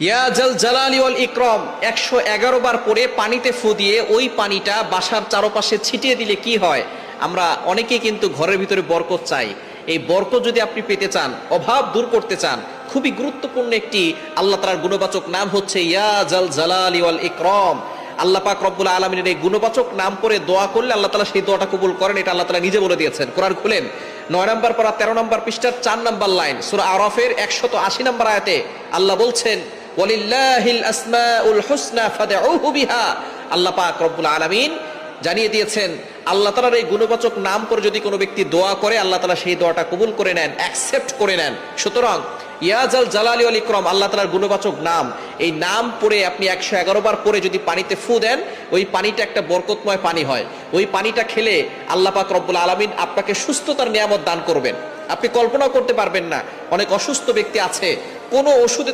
ইয়া জাল জালালি ওয়াল ইকরম, একশো এগারো বার পরে পানিতে ফু ওই পানিটা বাসার চারপাশে ছিটিয়ে দিলে কি হয়? আমরা অনেকেই কিন্তু ঘরের ভিতরে বরকত চাই। এই বরকত যদি আপনি পেতে চান, অভাব দূর করতে চান, খুবই গুরুত্বপূর্ণ একটি আল্লাহ তালার গুণবাচক নাম হচ্ছে ইয়া জাল জালালি ওয়াল ইকরম। আল্লাহ পাক রব্বুল আলমিনের এই গুণবাচক নাম করে দোয়া করলে আল্লাহ তালা সেই দোয়াটা কবুল করেন, এটা আল্লাহ তালা নিজে বলে দিয়েছেন। কোরআন খুলেন, নয় নম্বর পারা তেরো নম্বর পৃষ্ঠার চার নম্বর লাইন, সুরা আরফের একশত আশি নম্বর আয়াতে আল্লাহ বলছেন আল্লাহ পাক রব্বুল জানিয়ে দিয়েছেন, আল্লাহ তাআলার এই গুণবাচক নাম করে যদি কোনো ব্যক্তি দোয়া করে, আল্লাহ তাআলা সেই দোয়াটা কবুল করে নেন অ্যাকসেপ্ট করে নেন। সুতরাং ইয়াজাল জালালি ইকরাম, আল্লাহ তাআলার গুণবাচক নাম, এই নাম পড়ে আপনি একশো এগারো বার পরে যদি পানিতে ফু দেন, ওই পানিটা একটা বরকতময় পানি হয়। ওই পানিটা খেলে আল্লাহ পাক রব্বুল আলামিন আপনাকে সুস্থতার নিয়ামত দান করবেন। আপনি কল্পনাও করতে পারবেন না, অনেক অসুস্থ ব্যক্তি আছে, কোনো ওষুধে